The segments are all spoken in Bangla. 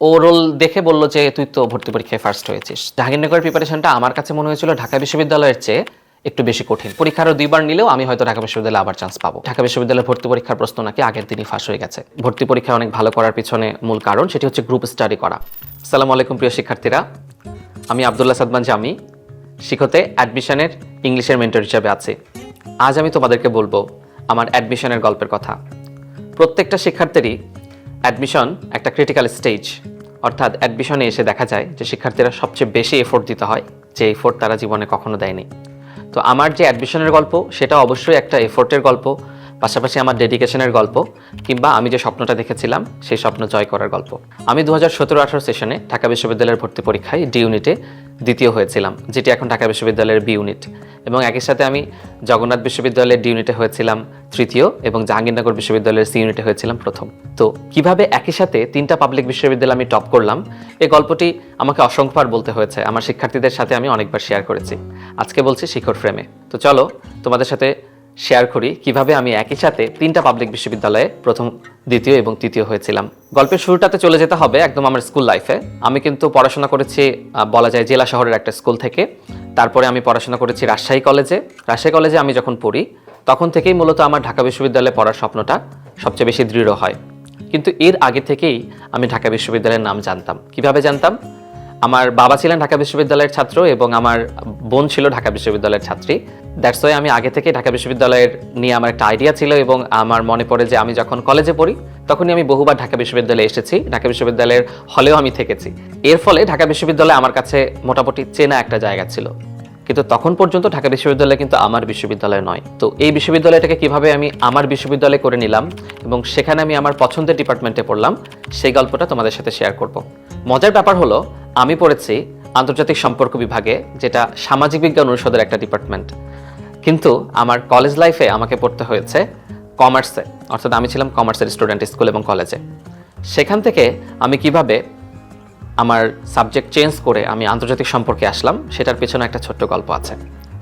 ওরল দেখে বলল যে, তুই তো ভর্তি পরীক্ষায় ফার্স্ট হয়েছিস। জাহাঙ্গীরনগরের প্রিপারেশনটা আমার কাছে মনে হয়েছিল ঢাকা বিশ্ববিদ্যালয়ের চেয়ে একটু বেশি কঠিন। পরীক্ষারও দুইবার নিলেও আমি হয়তো ঢাকা বিশ্ববিদ্যালয়ে আবার চান্স পাবো। ঢাকা বিশ্ববিদ্যালয়ের ভর্তি পরীক্ষার প্রশ্ন নাকি আগের দিনই ফাঁস হয়ে গেছে। ভর্তি পরীক্ষা অনেক ভালো করার পিছনে মূল কারণ সেটি হচ্ছে গ্রুপ স্টাডি করা। সালাম আলাইকুম, প্রিয় শিক্ষার্থীরা। আমি আবদুল্লাহ সাদমান জামি, শিখতে অ্যাডমিশনের ইংলিশের মেন্টর হিসাবে আছি। আজ আমি তোমাদেরকে বলব আমার অ্যাডমিশনের গল্পের কথা। প্রত্যেকটা শিক্ষার্থীরই অ্যাডমিশন একটা ক্রিটিক্যাল স্টেজ অর্থাৎ অ্যাডমিশনে এসে দেখা যায় যে শিক্ষার্থীরা সবচেয়ে বেশি এফোর্ট দিতে হয়, যে এফোর্ট তারা জীবনে কখনো দেয়নি। তো আমার যে অ্যাডমিশনের গল্প সেটা অবশ্যই একটা এফোর্টের গল্প। পাশাপাশি আমার ডেডিকেশনের গল্প, কিংবা আমি যে স্বপ্নটা দেখেছিলাম, সেই স্বপ্ন জয় করার গল্প। আমি দু হাজার সতেরো আঠারো সেশনে ঢাকা বিশ্ববিদ্যালয়ের ভর্তি পরীক্ষায় ডি ইউনিটে দ্বিতীয় হয়েছিলাম, যেটি এখন ঢাকা বিশ্ববিদ্যালয়ের বি ইউনিট এবং একই সাথে আমি জগন্নাথ বিশ্ববিদ্যালয়ের ডি ইউনিটে হয়েছিলাম তৃতীয় এবং জাহাঙ্গীরনগর বিশ্ববিদ্যালয়ের সি ইউনিটে হয়েছিলাম প্রথম। তো কীভাবে একই সাথে তিনটা পাবলিক বিশ্ববিদ্যালয় আমি টপ করলাম এই গল্পটি আমাকে অসংখ্যবার বলতে হয়েছে। আমার শিক্ষার্থীদের সাথে আমি অনেকবার শেয়ার করেছি। আজকে বলছি শিখর ফ্রেমে তো চলো তোমাদের সাথে শেয়ার করি কীভাবে আমি একই সাথে তিনটা পাবলিক বিশ্ববিদ্যালয়ে প্রথম, দ্বিতীয় এবং তৃতীয় হয়েছিলাম। গল্পের শুরুটাতে চলে যেতে হবে একদম আমার স্কুল লাইফে আমি কিন্তু পড়াশোনা করেছি বলা যায় জেলা শহরের একটা স্কুল থেকে। তারপরে আমি পড়াশোনা করেছি রাজশাহী কলেজে রাজশাহী কলেজে আমি যখন পড়ি, তখন থেকেই মূলত আমার ঢাকা বিশ্ববিদ্যালয়ে পড়ার স্বপ্নটা সবচেয়ে বেশি দৃঢ় হয়। কিন্তু এর আগে থেকেই আমি ঢাকা বিশ্ববিদ্যালয়ের নাম জানতাম। কীভাবে জানতাম? আমার বাবা ছিলেন ঢাকা বিশ্ববিদ্যালয়ের ছাত্র এবং আমার বোন ছিল ঢাকা বিশ্ববিদ্যালয়ের ছাত্রী। দ্যাটস ওয়াই আমি আগে থেকে ঢাকা বিশ্ববিদ্যালয়ের নিয়ে আমার একটা আইডিয়া ছিল এবং আমার মনে পড়ে যে আমি যখন কলেজে পড়ি, তখনই আমি বহুবার ঢাকা বিশ্ববিদ্যালয়ে এসেছি। ঢাকা বিশ্ববিদ্যালয়ের হলেও আমি থেকেছি। এর ফলে ঢাকা বিশ্ববিদ্যালয় আমার কাছে মোটামুটি চেনা একটা জায়গা ছিল। কিন্তু তখন পর্যন্ত ঢাকা বিশ্ববিদ্যালয় কিন্তু আমার বিশ্ববিদ্যালয় নয়। তো এই বিশ্ববিদ্যালয়টাকে কীভাবে আমি আমার বিশ্ববিদ্যালয় করে নিলাম এবং সেখানে আমি আমার পছন্দের ডিপার্টমেন্টে পড়লাম, সেই গল্পটা তোমাদের সাথে শেয়ার করব। মজার ব্যাপার হলো, আমি পড়েছি আন্তর্জাতিক সম্পর্ক বিভাগে, যেটা সামাজিক বিজ্ঞান অনুষদের একটা ডিপার্টমেন্ট। কিন্তু আমার কলেজ লাইফে আমাকে পড়তে হয়েছে কমার্সে অর্থাৎ আমি ছিলাম কমার্সের স্টুডেন্ট স্কুল এবং কলেজে সেখান থেকে আমি কীভাবে আমার সাবজেক্ট চেঞ্জ করে আমি আন্তর্জাতিক সম্পর্কে আসলাম, সেটার পেছনে একটা ছোট্ট গল্প আছে।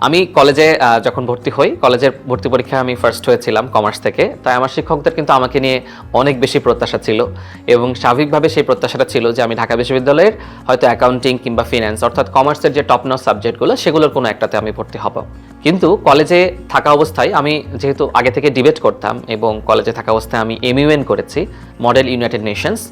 আমি কলেজে যখন ভর্তি হই কলেজের ভর্তি পরীক্ষায় আমি ফার্স্ট হয়েছিলাম কমার্স থেকে, তাই আমার শিক্ষকদের কিন্তু আমাকে নিয়ে অনেক বেশি প্রত্যাশা ছিল এবং স্বাভাবিকভাবে সেই প্রত্যাশাটা ছিল যে আমি ঢাকা বিশ্ববিদ্যালয়ের হয়তো অ্যাকাউন্টিং কিংবা ফিন্যান্স অর্থাৎ কমার্সের যে টপ নস সাবজেক্টগুলো সেগুলোর কোনো একটাতে আমি ভর্তি হব। কিন্তু কলেজে থাকা অবস্থায় আমি যেহেতু আগে থেকে ডিবেট করতাম এবং কলেজে থাকা অবস্থায় আমি এমইউএন করেছি মডেল ইউনাইটেড নেশনস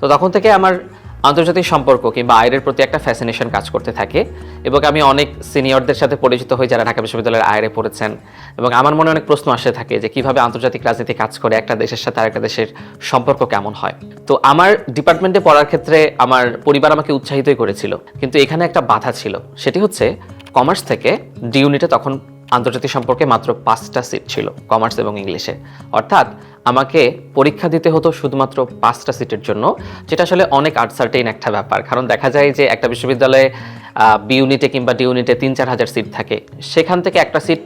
তো তখন থেকে আমার আন্তর্জাতিক সম্পর্ক কিংবা আয়ের প্রতি একটা ফ্যাসিনেশন কাজ করতে থাকে। এবং আমি অনেক সিনিয়রদের সাথে পরিচিত হই যারা ঢাকা বিশ্ববিদ্যালয়ের আয়েরে পড়েছেন। এবং আমার মনে অনেক প্রশ্ন আসে থাকে যে কীভাবে আন্তর্জাতিক রাজনীতি কাজ করে, একটা দেশের সাথে আরেকটা দেশের সম্পর্ক কেমন হয়। তো আমার ডিপার্টমেন্টে পড়ার ক্ষেত্রে আমার পরিবার আমাকে উৎসাহিতই করেছিল। কিন্তু এখানে একটা বাধা ছিল। সেটি হচ্ছে কমার্স থেকে ডি ইউনিটে তখন আন্তর্জাতিক সম্পর্কে মাত্র পাঁচটা সিট ছিল কমার্স এবং ইংলিশে অর্থাৎ আমাকে পরীক্ষা দিতে হতো শুধুমাত্র পাঁচটা সিটের জন্য, যেটা আসলে অনেক আনসার্টেইন একটা ব্যাপার। কারণ দেখা যায় যে একটা বিশ্ববিদ্যালয়ে বি ইউনিটে কিংবা ডি ইউনিটে তিন চার হাজার সিট থাকে। সেখান থেকে একটা সিট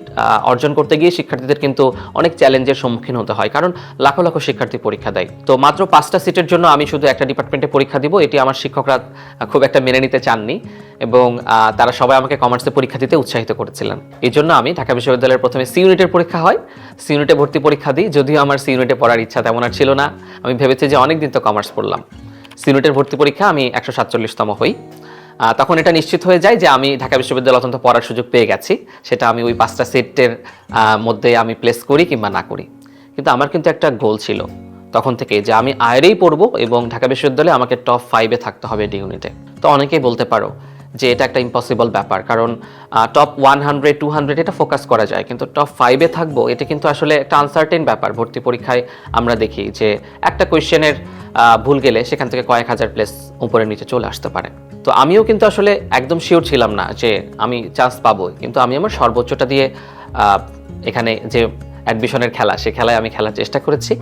অর্জন করতে গিয়ে শিক্ষার্থীদের কিন্তু অনেক চ্যালেঞ্জের সম্মুখীন হতে হয়, কারণ লাখো লাখো শিক্ষার্থী পরীক্ষা দেয়। তো মাত্র পাঁচটা সিটের জন্য আমি শুধু একটা ডিপার্টমেন্টে পরীক্ষা দিব, এটি আমার শিক্ষকরা খুব একটা মেনে নিতে চাননি এবং তারা সবাই আমাকে কমার্সে পরীক্ষা দিতে উৎসাহিত করেছিলেন। এই জন্য আমি ঢাকা বিশ্ববিদ্যালয়ের প্রথমে সি ইউনিটের পরীক্ষা হয় সি ইউনিটে ভর্তি পরীক্ষা দিই, যদিও আমার সি ইউনিটে পড়ার ইচ্ছা তেমন আর ছিল না। আমি ভেবেছি যে অনেক দিন তো কমার্স পড়লাম। সি ইউনিটের ভর্তি পরীক্ষা আমি একশো সাতচল্লিশতম হই। তখন এটা নিশ্চিত হয়ে যায় যে আমি ঢাকা বিশ্ববিদ্যালয় অত্যন্ত পড়ার সুযোগ পেয়ে গেছি। সেটা আমি ওই পাঁচটা সেটের মধ্যে আমি প্লেস করি কিংবা না করি। কিন্তু আমার কিন্তু একটা গোল ছিল তখন থেকে যে আমি আয়েরেই পড়ব এবং ঢাকা বিশ্ববিদ্যালয়ে আমাকে টপ ফাইভে থাকতে হবে ডি ইউনিটে তো অনেকেই বলতে পারো যে এটা একটা ইম্পসিবল ব্যাপার কারণ top one hundred two hundred এটা ফোকাস করা যায়। কিন্তু টপ ফাইভে থাকব এটা কিন্তু আসলে একটা আনসার্টেন ব্যাপার। ভর্তি পরীক্ষায় আমরা দেখি যে একটা কোয়েশ্চেনের ভুল গেলে সেখান থেকে কয়েক হাজার প্লেস উপরে নিচে চলে আসতে পারে। তো আমিও কিন্তু আসলে একদম শিওর ছিলাম না যে আমি চান্স পাবো। কিন্তু আমি আমার সর্বোচ্চটা দিয়ে এখানে যে অ্যাডমিশনের খেলা, সে খেলায় আমি খেলার চেষ্টা করেছি।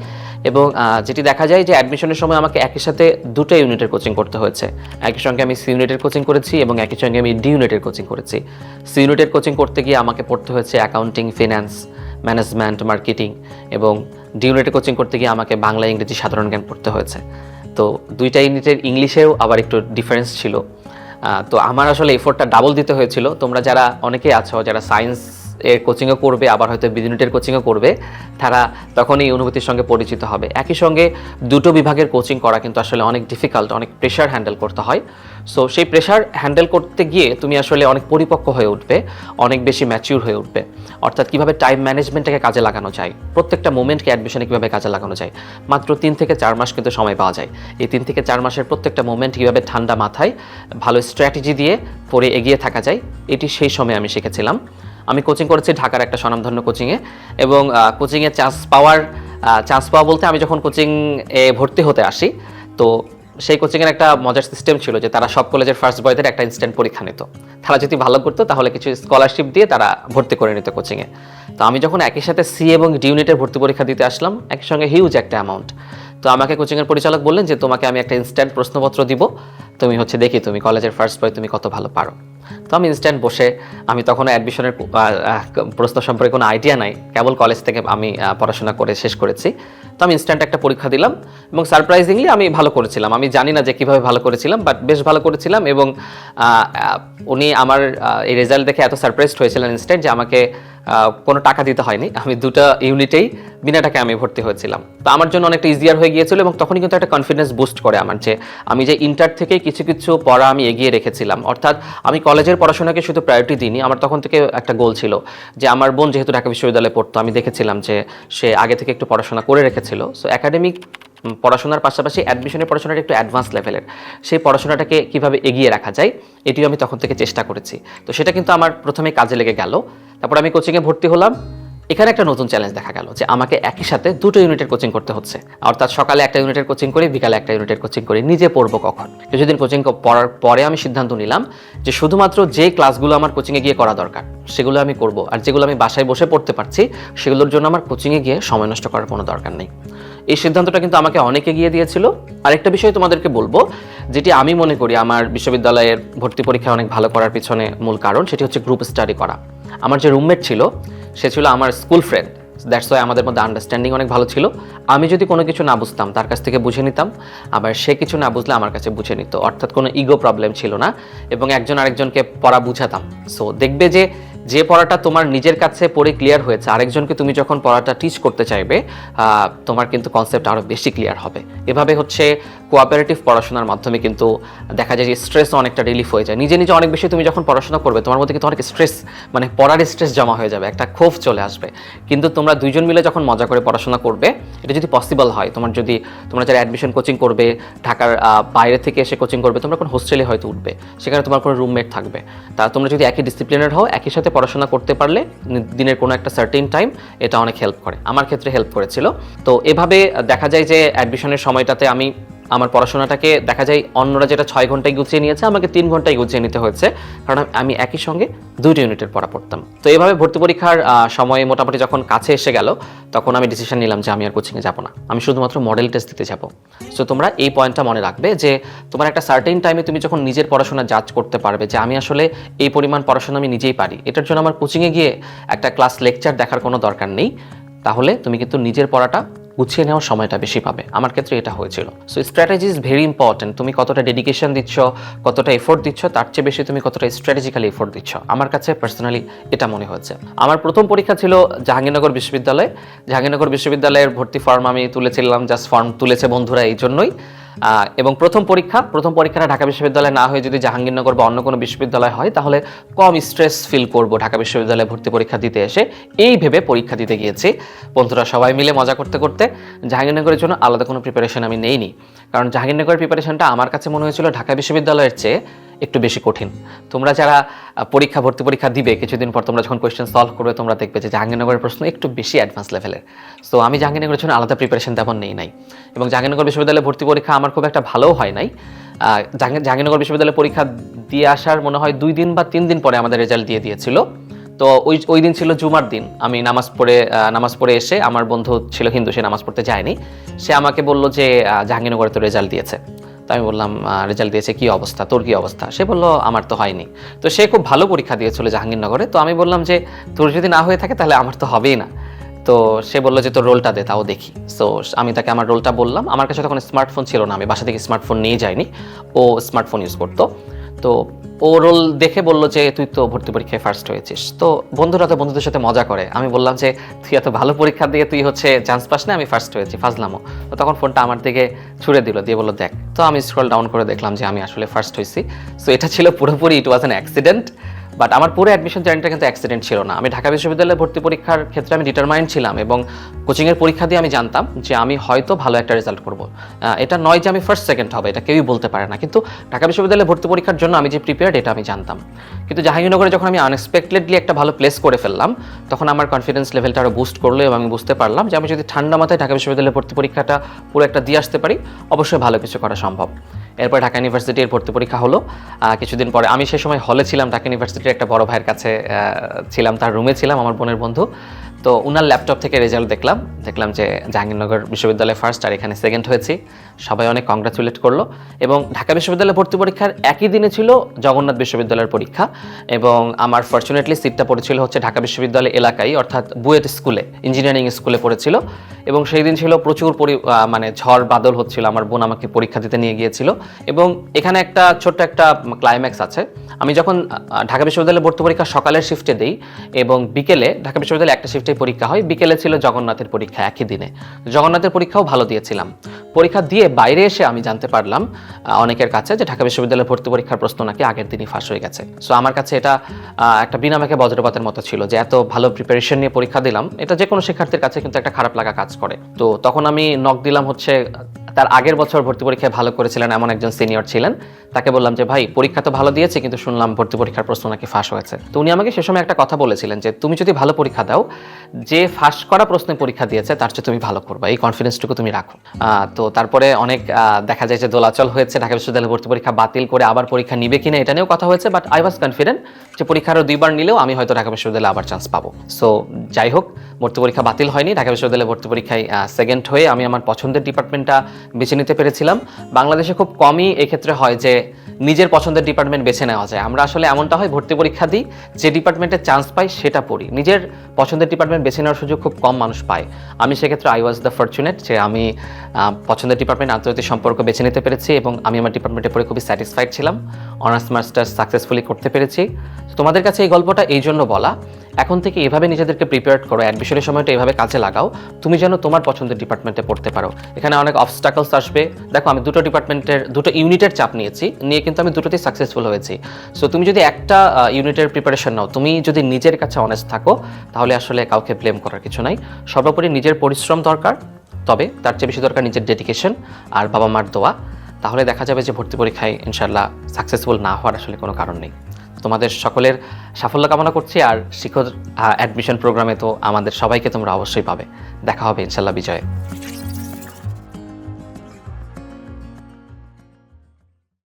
এবং যেটি দেখা যায় যে অ্যাডমিশনের সময় আমাকে একই সাথে দুটো ইউনিটের কোচিং করতে হয়েছে। একই সঙ্গে আমি সি ইউনিটের কোচিং করেছি এবং একই সঙ্গে আমি ডি ইউনিটের কোচিং করেছি। সি ইউনিটের কোচিং করতে গিয়ে আমাকে পড়তে হয়েছে অ্যাকাউন্টিং ফিন্যান্স ম্যানেজমেন্ট মার্কেটিং এবং ডি ইউনিটের কোচিং করতে গিয়ে আমাকে বাংলা, ইংরেজি সাধারণ জ্ঞান পড়তে হয়েছে। তো দুইটা ইউনিটের ইংলিশেও আবার একটু ডিফারেন্স ছিল। তো আমার আসলে এফোর্টটা ডাবল দিতে হয়েছিল। তোমরা যারা অনেকেই আছো, যারা সায়েন্স এর কোচিংও করবে, আবার হয়তো বিদিনিটের কোচিংও করবে, তারা তখন এই অনুভূতির সঙ্গে পরিচিত হবে। একই সঙ্গে দুটো বিভাগের কোচিং করা কিন্তু আসলে অনেক ডিফিকাল্ট অনেক প্রেশার হ্যান্ডেল করতে হয়। সো সেই প্রেশার হ্যান্ডেল করতে গিয়ে তুমি আসলে অনেক পরিপক্ক হয়ে উঠবে, অনেক বেশি ম্যাচিউর হয়ে উঠবে। অর্থাৎ কীভাবে টাইম ম্যানেজমেন্টটাকে কাজে লাগানো যায়, প্রত্যেকটা মোমেন্টকে অ্যাডমিশনে কীভাবে কাজে লাগানো যায়, মাত্র তিন থেকে চার মাস কিন্তু সময় পাওয়া যায়। এই তিন থেকে চার মাসের প্রত্যেকটা মোমেন্ট কীভাবে ঠান্ডা মাথায়, ভালো স্ট্র্যাটেজি দিয়ে পরে এগিয়ে থাকা যায়, এটি সেই সময় আমি শিখেছিলাম। আমি কোচিং করেছি ঢাকার একটা স্বনামধন্য কোচিংয়ে এবং কোচিংয়ে চান্স পাওয়ার চান্স পাওয়া বলতে আমি যখন কোচিং এ ভর্তি হতে আসি, তো সেই কোচিংয়ের একটা মজার সিস্টেম ছিল যে তারা সব কলেজের ফার্স্ট বয়দের একটা ইনস্ট্যান্ট পরীক্ষা নিত। তারা যদি ভালো করতো, তাহলে কিছু স্কলারশিপ দিয়ে তারা ভর্তি করে নিত কোচিংয়ে তো আমি যখন একই সাথে সি এবং ডি ইউনিটের ভর্তি পরীক্ষা দিতে আসলাম, একই সঙ্গে হিউজ একটা অ্যামাউন্ট তো আমাকে কোচিংয়ের পরিচালক বললেন যে, তোমাকে আমি একটা ইনস্ট্যান্ট প্রশ্নপত্র দিব। তুমি হচ্ছে দেখি তুমি কলেজের ফার্স্ট বয় তুমি কত ভালো পারো। তো আমি ইনস্ট্যান্ট বসে, আমি তখন অ্যাডমিশনের প্রশ্ন সম্পর্কে কোনো আইডিয়া নাই। কেবল কলেজ থেকে আমি পড়াশোনা করে শেষ করেছি। তো আমি ইনস্ট্যান্ট একটা পরীক্ষা দিলাম এবং সারপ্রাইজিংলি আমি ভালো করেছিলাম। আমি জানি না যে কীভাবে ভালো করেছিলাম বাট বেশ ভালো করেছিলাম এবং উনি আমার এই রেজাল্ট দেখে এত সারপ্রাইজড হয়েছিলেন ইনস্ট্যান্ট যে আমাকে কোনো টাকা দিতে হয়নি। আমি দুটো ইউনিটেই বিনা টাকায় আমি ভর্তি হয়েছিলাম। তো আমার জন্য অনেকটা ইজিয়ার হয়ে গিয়েছিল এবং তখনই কিন্তু একটা কনফিডেন্স বুস্ট করে আমার যে আমি যে ইন্টার থেকে কিছু কিছু পড়া আমি এগিয়ে রেখেছিলাম। অর্থাৎ আমি কলেজের পড়াশোনাকে শুধু প্রায়োরিটি দিইনি, আমার তখন থেকে একটা গোল ছিল যে আমার বোন যেহেতু ঢাকা বিশ্ববিদ্যালয়ে পড়তো, আমি দেখেছিলাম যে সে আগে থেকে একটু পড়াশোনা করে রেখেছিল। সো একাডেমিক পড়াশোনার পাশাপাশি অ্যাডমিশনের পড়াশোনাটা একটু অ্যাডভান্স লেভেলের সেই পড়াশোনাটাকে কীভাবে এগিয়ে রাখা যায়, এটিও আমি তখন থেকে চেষ্টা করেছি। তো সেটা কিন্তু আমার প্রথমে কাজে লেগে গেল। তারপর আমি কোচিংয়ে ভর্তি হলাম। এখানে একটা নতুন চ্যালেঞ্জ দেখা গেল যে আমাকে একই সাথে দুটো ইউনিটের কোচিং করতে হচ্ছে। অর্থাৎ সকালে একটা ইউনিটের কোচিং করি, বিকালে একটা ইউনিটের কোচিং করি। নিজে পড়ব কখন? কিছুদিন কোচিং পড়ার পরে আমি সিদ্ধান্ত নিলাম যে শুধুমাত্র যে ক্লাসগুলো আমার কোচিংয়ে গিয়ে করা দরকার, সেগুলো আমি করব। আর যেগুলো আমি বাসায় বসে পড়তে পারছি, সেগুলোর জন্য আমার কোচিংয়ে গিয়ে সময় নষ্ট করার কোনো দরকার নেই। এই সিদ্ধান্তটা কিন্তু আমাকে অনেকে গিয়ে দিয়েছিল। আরেকটা বিষয় তোমাদেরকে বলব, যেটি আমি মনে করি আমার বিশ্ববিদ্যালয়ের ভর্তি পরীক্ষায় অনেক ভালো করার পিছনে মূল কারণ, সেটি হচ্ছে গ্রুপ স্টাডি করা। আমার যে রুমমেট ছিল, সে ছিল আমার স্কুল ফ্রেন্ড দ্যাটস ওয়াই আমাদের মধ্যে আন্ডারস্ট্যান্ডিং অনেক ভালো ছিল। আমি যদি কোনো কিছু না বুঝতাম, তার কাছ থেকে বুঝে নিতাম, আবার সে কিছু না বুঝলে আমার কাছে বুঝে নিত। অর্থাৎ কোনো ইগো প্রবলেম ছিল না, এবং একজন আরেকজনকে পড়া বুঝাতাম। সো দেখবে যে যে পড়াটা তোমার নিজের কাছে পড়ে ক্লিয়ার হয়েছে, আরেকজনকে তুমি যখন পড়াটা টিচ করতে চাইবে তোমার কিন্তু কনসেপ্ট আরও বেশি ক্লিয়ার হবে। এভাবে হচ্ছে কোঅপারেটিভ পড়াশোনার মাধ্যমে কিন্তু দেখা যায় যে স্ট্রেস অনেকটা রিলিফ হয়ে যায়। নিজে নিজে অনেক বেশি তুমি যখন পড়াশোনা করবে, তোমার মধ্যে কিন্তু অনেক স্ট্রেস মানে পড়ার স্ট্রেস জমা হয়ে যাবে, একটা ক্ষোভ চলে আসবে। কিন্তু তোমরা দুইজন মিলে যখন মজা করে পড়াশোনা করবে, এটা যদি পসিবল হয়, তোমার যদি, তোমরা যারা অ্যাডমিশন কোচিং করবে, ঢাকার বাইরে থেকে এসে কোচিং করবে, তোমরা কোনো হোস্টেলে হয়তো উঠবে, সেখানে তোমার কোনো রুমমেট থাকবে। তা তোমরা যদি একই ডিসিপ্লিনের হও, একই সাথে পড়াশোনা করতে পারলে দিনের কোনো একটা সার্টেন টাইম এটা অনেক হেল্প করে। আমার ক্ষেত্রে হেল্প করেছিল। তো এভাবে দেখা যায় যে অ্যাডমিশনের সময়টাতে আমি আমার পড়াশোনাটাকে দেখা যায় অন্যরা যেটা ছয় ঘন্টায় গুছিয়ে নিয়েছে, আমাকে তিন ঘন্টায় গুছিয়ে নিতে হয়েছে। কারণ আমি একই সঙ্গে দুইটা ইউনিটের পড়া পড়তাম। তো এভাবে ভর্তি পরীক্ষার সময় মোটামুটি যখন কাছে এসে গেল, তখন আমি ডিসিশন নিলাম যে আমি আর কোচিংয়ে যাব না। আমি শুধুমাত্র মডেল টেস্ট দিতে যাব। সো তোমরা এই পয়েন্টটা মনে রাখবে যে, তোমার একটা সার্টেন টাইমে তুমি যখন নিজের পড়াশোনা জাজ করতে পারবে যে, আমি আসলে এই পরিমাণ পড়াশোনা আমি নিজেই পারি। এটার জন্য আমার কোচিংয়ে গিয়ে একটা ক্লাস লেকচার দেখার কোনো দরকার নেই। তাহলে তুমি কিন্তু নিজের পড়াটা গুছিয়ে নেওয়ার সময়টা বেশি পাবে। আমার ক্ষেত্রে এটা হয়েছিল। So strategy is very important তুমি কতটা ডেডিকেশন দিচ্ছ, কতটা এফোর্ট দিচ্ছ, তার চেয়ে বেশি তুমি কতটা স্ট্র্যাটেজিক্যালি এফোর্ট দিচ্ছ। আমার কাছে পার্সোনালি এটা মনে হয়েছে। আমার প্রথম পরীক্ষা ছিল জাহাঙ্গীরনগর বিশ্ববিদ্যালয়ে। জাহাঙ্গীরনগর বিশ্ববিদ্যালয়ের ভর্তি ফর্ম আমি তুলেছিলাম জাস্ট ফর্ম তুলেছে বন্ধুরা এই জন্যই। এবং প্রথম পরীক্ষা, প্রথম পরীক্ষাটা ঢাকা বিশ্ববিদ্যালয়ে না হয়ে যদি জাহাঙ্গীরনগর বা অন্য কোনো বিশ্ববিদ্যালয় হয়, তাহলে কম স্ট্রেস ফিল করব ঢাকা বিশ্ববিদ্যালয়ে ভর্তি পরীক্ষা দিতে এসে। এই ভেবে পরীক্ষা দিতে গিয়েছি। বন্ধুরা, সবাই মিলে মজা করতে করতে জাহাঙ্গীরনগরের জন্য আলাদা কোনো প্রিপারেশন আমি নেইনি। কারণ জাহাঙ্গীরনগরের প্রিপারেশনটা আমার কাছে মনে হয়েছিল ঢাকা বিশ্ববিদ্যালয়ের চেয়ে একটু বেশি কঠিন। তোমরা যারা পরীক্ষা, ভর্তি পরীক্ষা দিবে, কিছুদিন পর তোমরা যখন কোয়েশ্চেন সলভ করবে, তোমরা দেখবে যে জাহাঙ্গীরনগরের প্রশ্ন একটু বেশি অ্যাডভান্স লেভেলের সো আমি জাহাঙ্গীরনগরের জন্য আলাদা প্রিপারেশন তেমন নেই নাই। এবং জাহাঙ্গীরনগর বিশ্ববিদ্যালয়ে ভর্তি পরীক্ষা আমার খুব একটা ভালোও হয় নাই। জাহাঙ্গীরনগর বিশ্ববিদ্যালয়ে পরীক্ষা দিয়ে আসার মনে হয় দুই দিন বা তিন দিন পরে আমাদের রেজাল্ট দিয়ে দিয়েছিল। তো, ওই ওই দিন ছিল জুমার দিন। আমি নামাজ পড়ে নামাজ পড়ে এসে আমার বন্ধু ছিল হিন্দু, সে নামাজ পড়তে যায়নি। সে আমাকে বলল যে জাহাঙ্গীরনগরে তো রেজাল্ট দিয়েছে। তো আমি বললাম রেজাল্ট দিয়েছে, কি অবস্থা? তোর কি অবস্থা? সে বলল, আমার তো হয়নি। তো সে খুব ভালো পরীক্ষা দিয়েছিল জাহাঙ্গীরনগরে। তো আমি বললাম যে, তোর যদি না হয়ে থাকে, তাহলে আমার তো হবেই না। তো সে বলল যে, তোর রোলটা দে, তাও দেখি। সো আমি তাকে আমার রোলটা বললাম। আমার কাছে তখন স্মার্টফোন ছিল না, আমি বাসা থেকে স্মার্টফোন নিয়ে যাইনি। ও স্মার্টফোন ইউজ করতো। তো ও রোল দেখে বলল যে, তুই তো ভর্তি পরীক্ষায় ফার্স্ট হয়েছিস। তো বন্ধুরা তো বন্ধুদের সাথে মজা করে। আমি বললাম যে, তুই এত ভালো পরীক্ষা দিয়ে তুই হচ্ছে চান্স পাস না, আমি ফার্স্ট হয়েছি, ফাজলামো। তো তখন ফোনটা আমার দিকে ছুড়ে দিল, দিয়ে বলল, দেখ। তো আমি স্ক্রল ডাউন করে দেখলাম যে, আমি আসলে ফার্স্ট হয়েছি সো এটা ছিল পুরোপুরি it was an accident but আমার পুরো অ্যাডমিশন জার্নিটা কিন্তু অ্যাক্সিডেন্ট ছিল না। আমি ঢাকা বিশ্ববিদ্যালয়ে ভর্তি পরীক্ষার ক্ষেত্রে আমি ডিটারমাইন্ড ছিলাম এবং কোচিংয়ের পরীক্ষা দিয়ে আমি জানতাম যে আমি হয়তো ভালো একটা রেজাল্ট করব। এটা নয় যে আমি ফার্স্ট সেকেন্ড হবে, এটা কেউই বলতে পারে না। কিন্তু ঢাকা বিশ্ববিদ্যালয়ে ভর্তি পরীক্ষার জন্য আমি যে প্রিপেয়ার্ড এটা আমি জানতাম। কিন্তু জাহাঙ্গীরনগরে যখন আমি আনএক্সপেক্টেডলি একটা ভালো প্লেস করে ফেললাম, তখন আমার কনফিডেন্স লেভেলটা আরও বুস্ট করল এবং আমি বুঝতে পারলাম যে আমি যদি ঠান্ডা মাথায় ঢাকা বিশ্ববিদ্যালয়ে ভর্তি পরীক্ষাটা পুরো একটা দিয়ে আসতে পারি, অবশ্যই ভালো কিছু করা সম্ভব। এরপর ঢাকা ইউনিভার্সিটির ভর্তি পরীক্ষা হলো। কিছুদিন পরে আমি সে সময় হলে ছিলাম, ঢাকা ইউনিভার্সিটির একটা বড় ভাইয়ের কাছে ছিলাম, তার রুমে ছিলাম, আমার বোনের বন্ধু। তো উনার ল্যাপটপ থেকে রেজাল্ট দেখলাম। দেখলাম যে জাহাঙ্গীরনগর বিশ্ববিদ্যালয়ে ফার্স্ট আর এখানে সেকেন্ড হয়েছি। সবাই অনেক কংগ্রাচুলেট করল। এবং ঢাকা বিশ্ববিদ্যালয়ে ভর্তি পরীক্ষার একই দিনে ছিল জগন্নাথ বিশ্ববিদ্যালয়ের পরীক্ষা। এবং আমার ফর্চুনেটলি সিটটা পড়েছিল হচ্ছে ঢাকা বিশ্ববিদ্যালয় এলাকায়, অর্থাৎ বুয়েট স্কুলে ইঞ্জিনিয়ারিং স্কুলে পড়েছিল। এবং সেই দিন ছিল প্রচুর পরি মানে ঝড় বাদল হচ্ছিল। আমার বোন আমাকে পরীক্ষা দিতে নিয়ে গিয়েছিল। এবং এখানে একটা ছোট্ট একটা ক্লাইম্যাক্স আছে। আমি যখন ঢাকা বিশ্ববিদ্যালয়ে ভর্তি পরীক্ষা সকালের শিফটে দিই এবং বিকেলে ঢাকা বিশ্ববিদ্যালয়ে একটা শিফটে পরীক্ষা হয়। বিকেলে ছিল জগন্নাথের পরীক্ষা একই দিনে। জগন্নাথের পরীক্ষাও ভালো দিয়েছিলাম। পরীক্ষা দিয়ে বাইরে এসে আমি জানতে পারলাম অনেকের কাছে যে ঢাকা বিশ্ববিদ্যালয়ের ভর্তি পরীক্ষার প্রশ্ন নাকি আগের দিনই ফাঁস হয়ে গেছে। সো আমার কাছে এটা একটা বিনামাকে বজ্রপাতের মতো ছিল যে এত ভালো প্রিপারেশন নিয়ে পরীক্ষা দিলাম। এটা যে কোনো শিক্ষার্থীর কাছে কিন্তু একটা খারাপ লাগা কাজ করে। তো তখন আমি নক দিলাম হচ্ছে তার আগের বছর ভর্তি পরীক্ষায় ভালো করেছিলেন, এমন একজন সিনিয়র ছিলেন। তাকে বললাম যে, ভাই, পরীক্ষা তো ভালো দিয়েছে, কিন্তু শুনলাম ভর্তি পরীক্ষার প্রশ্ন নাকি ফাঁস হয়েছে। তো উনি আমাকে সে সময় একটা কথা বলেছিলেন যে, তুমি যদি ভালো পরীক্ষা দাও, যে ফাঁস করা প্রশ্নে পরীক্ষা দিয়েছে, তার চেয়ে তুমি ভালো করবে। এই কনফিডেন্সটুকু তুমি রাখো। তো তারপরে অনেক দেখা যায় যে দোলাচল হয়েছে, ঢাকা বিশ্ববিদ্যালয়ে ভর্তি পরীক্ষা বাতিল করে আবার পরীক্ষা নিবে কিনা এটা নিয়েও কথা হয়েছে বাট আই ওয়াজ কনফিডেন্ট যে পরীক্ষা আরও দুইবার নিলেও আমি হয়তো ঢাকা বিশ্ববিদ্যালয়ে আবার চান্স পাবো। সো যাই হোক, ভর্তি পরীক্ষা বাতিল হয়নি, ঢাকা বিশ্ববিদ্যালয়ে ভর্তি পরীক্ষায় সেকেন্ড হয়ে আমি আমার পছন্দের ডিপার্টমেন্টটা বেছে নিতে পেরেছিলাম। বাংলাদেশে খুব কমই এক্ষেত্রে হয় যে নিজের পছন্দের ডিপার্টমেন্ট বেছে নেওয়া যায়। আমরা আসলে এমনটা হয়, ভর্তি পরীক্ষা দিই, যে ডিপার্টমেন্টে চান্স পাই সেটা পড়ি। নিজের পছন্দের ডিপার্টমেন্ট বেছে নেওয়ার সুযোগ খুব কম মানুষ পায়। আমি সেক্ষেত্রে আই ওয়াজ দ্য ফর্চুনেট যে আমি পছন্দের ডিপার্টমেন্ট আন্তর্জাতিক সম্পর্ক বেছে নিতে পেরেছি এবং আমি আমার ডিপার্টমেন্টে পড়ে খুবই স্যাটিসফাইড ছিলাম। অনার্স মাস্টার্স সাকসেসফুলি করতে পেরেছি। তোমাদের কাছে এই গল্পটা এই জন্য বলা এখন থেকে এভাবে নিজেদেরকে প্রিপেয়ার করো অ্যাডমিশনের সময়টা এভাবে কাজে লাগাও। তুমি যেন তোমার পছন্দের ডিপার্টমেন্টে পড়তে পারো। এখানে অনেক অবস্টাকলস আসবে। দেখো, আমি দুটো ডিপার্টমেন্টের দুটো ইউনিটের চাপ নিয়েছি। নিয়ে কিন্তু আমি দুটোতেই সাকসেসফুল হয়েছি। সো তুমি যদি একটা ইউনিটের প্রিপারেশন নাও, তুমি যদি নিজের কাছে অনেস্ট থাকো, তাহলে আসলে কাউকে ব্লেম করার কিছু নাই। সর্বোপরি নিজের পরিশ্রম দরকার, তবে তার চেয়ে বেশি দরকার নিজের ডেডিকেশন আর বাবা মার দোয়া। তাহলে দেখা যাবে যে ভর্তি পরীক্ষায় ইনশাল্লাহ সাকসেসফুল না হওয়ার আসলে কোনো কারণ নেই। তোমাদের সকলের সাফল্য কামনা করছি আর শিক্ষক অ্যাডমিশন প্রোগ্রামে তো আমাদের সবাইকে তোমরা অবশ্যই পাবে। দেখা হবে ইনশাল্লাহ বিজয়ে।